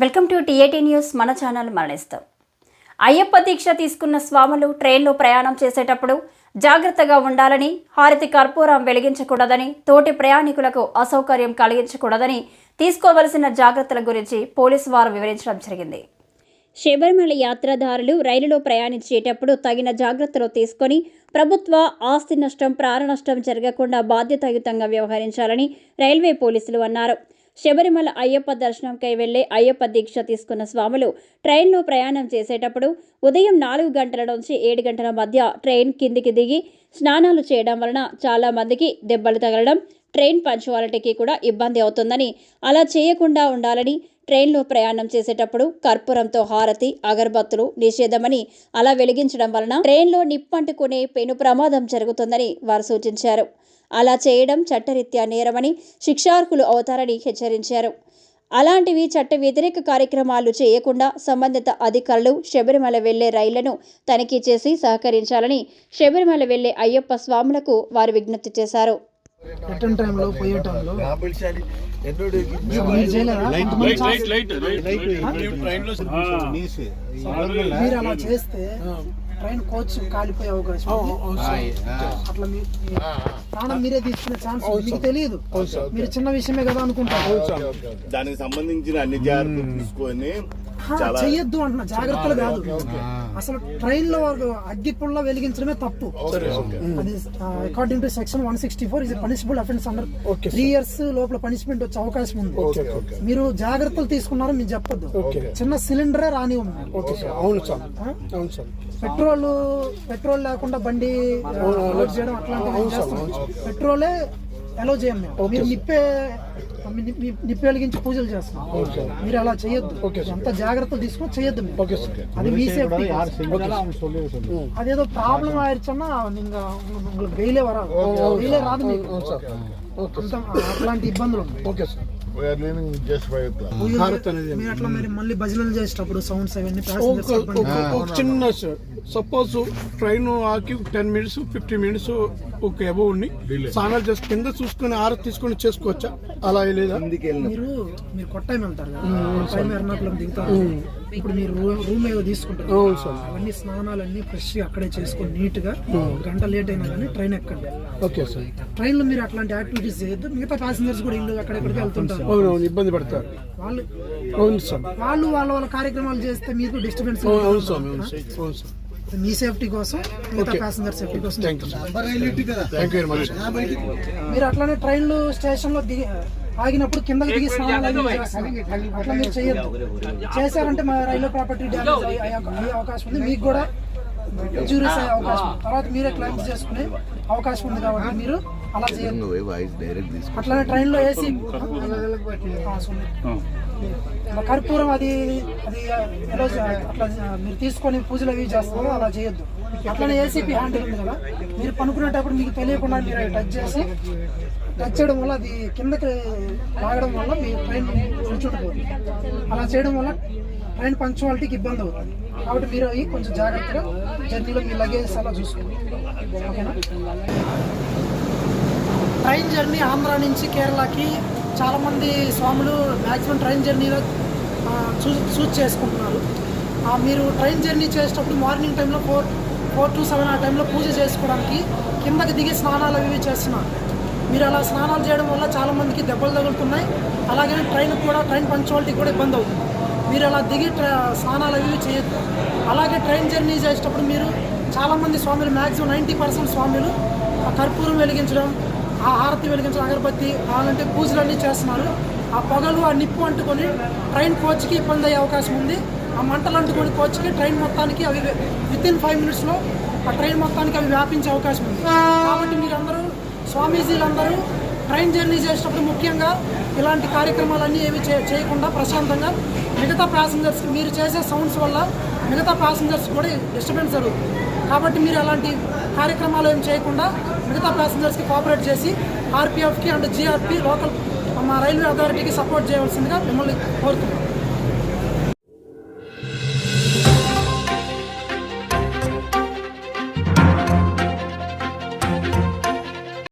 Welcome to TAT news. మన channel మరణిస్తాం. అయ్యప్ప దీక్ష తీసుకున్న స్వాములు ట్రైన్లో ప్రయాణం చేసేటప్పుడు జాగ్రత్తగా ఉండాలని హారతి కర్పూరం వెలిగించకూడదని తోటి ప్రయాణికులకు అసౌకర్యం కలిగించకూడదని తీసుకోవలసిన జాగ్రత్తల గురించి పోలీసు వారు వివరించడం జరిగింది. శబరిమల యాత్రాదారులు రైలులో ప్రయాణించేటప్పుడు తగిన జాగ్రత్తలు తీసుకొని ప్రభుత్వ ఆస్తి నష్టం ప్రాణ నష్టం జరగకుండా బాధ్యతాయుతంగా వ్యవహరించాలని రైల్వే పోలీసులు అన్నారు. శబరిమల అయ్యప్ప దర్శనంకై వెళ్ళే అయ్యప్ప దీక్ష తీసుకున్న స్వాములు ట్రైన్లో ప్రయాణం చేసేటప్పుడు ఉదయం నాలుగు గంటల నుంచి ఏడు గంటల మధ్య ట్రైన్ కిందికి దిగి స్నానాలు చేయడం వలన చాలా మందికి దెబ్బలు తగలడం ట్రైన్ పంచువాలిటీకి కూడా ఇబ్బంది అవుతుందని అలా చేయకుండా ఉండాలని ట్రైన్లో ప్రయాణం చేసేటప్పుడు కర్పూరంతో హారతి అగరబత్తులు నిషేధమని అలా వెలిగించడం వలన ట్రైన్లో నిప్పంటుకునే పెను ప్రమాదం జరుగుతుందని వారు సూచించారు. అలా చేయడం చట్టరీత్యా నేరమని శిక్షార్హులు అవుతారని హెచ్చరించారు అలాంటివి చట్ట వ్యతిరేక కార్యక్రమాలు చేయకుండా సంబంధిత అధికారులు శబరిమల వెళ్ళే రైళ్ళను తనిఖీ చేసి సహకరించాలని శబరిమల వెళ్ళే అయ్యప్ప స్వాములకు వారు విజ్ఞప్తి చేశారు రిటర్న్ టైంలో పోయే టైంలో మీరు అలా చేస్తే ట్రైన్ కోచ్ కాలిపోయే అవకాశం. అట్లా ప్రాణం మీరే తీసుకునే ఛాన్స్. మీకు తెలియదు. మీరు చిన్న విషయమే కదా అనుకుంటారు. దానికి సంబంధించిన అన్ని జాగ్రత్తలు తీసుకొని చెయ్యొద్దు అంటున్నా. జాగ్రత్తలు కాదు. అసలు ట్రైన్లో అగ్గి పుల్ల వెలిగించడమే తప్పు. అది according to section one sixty four is punishable offence under three years లోపల పనిష్మెంట్ వచ్చే అవకాశం ఉంది. మీరు జాగ్రత్తలు తీసుకున్నారో మీరు చెప్పొద్దు. చిన్న సిలిండరే రానివ్వండి అవును సార్ అవును సార్ పెట్రోల్ పెట్రోల్ లేకుండా బండి లోడ్ చేయడం అట్లాంటివి చేస్తాం? పెట్రోలే అలో చేయం మేము. మీరు నిప్పే నిప్పి వెలిగించి పూజలు చేస్తాం మీరు అలా చేయొద్దు. ఎంత జాగ్రత్తలు తీసుకుని చేయొద్దు మీరు అది మీ సేఫ్టీ అదేదో ప్రాబ్లం ஆயிடுச்சுன்னா நீங்க உங்களுக்கு வெயிலே வராது வெயிலே ராது అట్లాంటి ఇబ్బందులు ఉన్నాయి. ఓకే సార్ మీరు అట్లా మరి మళ్ళీ భజనలు చేసేటప్పుడు సౌండ్స్ అవన్నీ ఒక ఒక చిన్న సపోజ్ ట్రైన్ ఆకి టెన్ మినిట్స్ ఫిఫ్టీన్ మినిట్స్ ఒక అబౌవ్ ఉండి స్నానాలు చేసి కింద చూసుకొని ఆర తీసుకొని చేసుకోవచ్చా? అలా లేదా? మీరు మీరు కొట్టాయి వెళ్తారు కదా. దిగుతారు. ఇప్పుడు మీరు రూమ్ ఏదో తీసుకుంటారు అవన్నీ స్నానాలన్నీ ఫ్రెష్గా అక్కడే చేసుకొని నీట్గా గంట లేట్ అయినా కానీ ట్రైన్ ఎక్కండి. Okay sir. ట్రైన్లో మీరు అట్లాంటి యాక్టివిటీస్ చేయొద్దు. మిగతా ప్యాసింజర్స్ కూడా ఇల్లు అక్కడెక్కడికి వెళ్తుంటారు. అవునవును ఇబ్బంది పడతారు. వాళ్ళు అవును సార్. వాళ్ళు వాళ్ళ వాళ్ళ కార్యక్రమాలు చేస్తే మీకు డిస్టర్బెన్స్ అవును అవును సార్ అవును సార్ మీ సేఫ్టీ కోసం మిగతా ప్యాసింజర్ సేఫ్టీ కోసం thank you sir thank you very much మీరు అట్లానే ట్రైన్లు స్టేషన్లో దిగి ఆగినప్పుడు కిందకి దిగి స్నానాలు. అట్లా మీరు చేయొద్దు. చేశారంటే మా రైల్వే ప్రాపర్టీ డ్యామేజ్ అయ్యే అవకాశం ఉంది. మీకు కూడా ఇంజూరీస్ అయ్యే అవకాశం ఉంది. తర్వాత మీరే క్లైమ్ చేసుకునే అవకాశం ఉంది కాబట్టి మీరు అలా చేయొద్దు. వాయిస్ డైరెక్ట్ తీసుకు అట్లానే ట్రైన్లో ఏసీ కర్పూరం అది అది ఎలా అట్లా మీరు తీసుకొని పూజలు అవి చేస్తారు అలా చేయొద్దు. అట్లనే ఏసీపీ హ్యాండిల్ ఉంది కదా మీరు పనుకునేటప్పుడు మీకు తెలియకుండా మీరు టచ్ చేసి టచ్ చేయడం వల్ల అది కిందకి లాగడం వల్ల మీ ట్రైన్ నిల్చుండిపోతుంది. అలా చేయడం వల్ల ట్రైన్ పంక్చువాలిటీకి ఇబ్బంది అవుతుంది. కాబట్టి మీరు అవి కొంచెం జాగ్రత్తగా జర్నీలో మీ లగేజ్ అలా చూసుకోండి. ఓకేనా? ట్రైన్ జర్నీ ఆంధ్ర నుంచి కేరళకి చాలామంది స్వాములు మ్యాక్సిమం ట్రైన్ జర్నీలో చూ చూస్ చేసుకుంటున్నారు. మీరు ట్రైన్ జర్నీ చేసేటప్పుడు మార్నింగ్ టైంలో ఫోర్ ఫోర్ టు సెవెన్ ఆ టైంలో పూజ చేసుకోవడానికి కిందకి దిగి స్నానాలు అవి ఇవి చేస్తున్నారు. మీరు అలా స్నానాలు చేయడం వల్ల చాలామందికి దెబ్బలు తగులుతున్నాయి. అలాగే ట్రైన్ కూడా ట్రైన్ పంచువాలిటీ కూడా ఇబ్బంది అవుతుంది. మీరు అలా దిగి స్నానాలు అవి చేయొద్దు. అలాగే ట్రైన్ జర్నీ చేసేటప్పుడు మీరు చాలామంది స్వాములు మ్యాక్సిమం నైంటీ పర్సెంట్ స్వాములు ఆ కర్పూరం వెలిగించడం ఆ హారతి వెలిగించిన అగరబత్తి అలాంటి పూజలు అన్నీ చేస్తున్నారు. ఆ పొగలు ఆ నిప్పు అంటుకొని ట్రైన్ కోచ్కి ఇబ్బంది అయ్యే అవకాశం ఉంది. ఆ మంటలు అంటుకొని కోచ్కి ట్రైన్ మొత్తానికి అవి వితిన్ ఫైవ్ మినిట్స్లో ఆ ట్రైన్ మొత్తానికి అవి వ్యాపించే అవకాశం ఉంది. కాబట్టి మీరందరూ స్వామీజీలందరూ ట్రైన్ జర్నీ చేసేటప్పుడు ముఖ్యంగా ఇలాంటి కార్యక్రమాలన్నీ ఏవి చేయకుండా ప్రశాంతంగా మిగతా ప్యాసింజర్స్ మీరు చేసే సౌండ్స్ వల్ల మిగతా ప్యాసింజర్స్ కూడా డిస్టర్బెన్స్ జరుగుతుంది కాబట్టి మీరు అలాంటి కార్యక్రమాలు ఏం చేయకుండా మిగతా ప్యాసింజర్స్కి కోఆపరేట్ చేసి ఆర్పిఎఫ్కి అండ్ జిఆర్పి లోకల్ మా రైల్వే అథారిటీకి సపోర్ట్ చేయవలసిందిగా మిమ్మల్ని కోరుతున్నాం.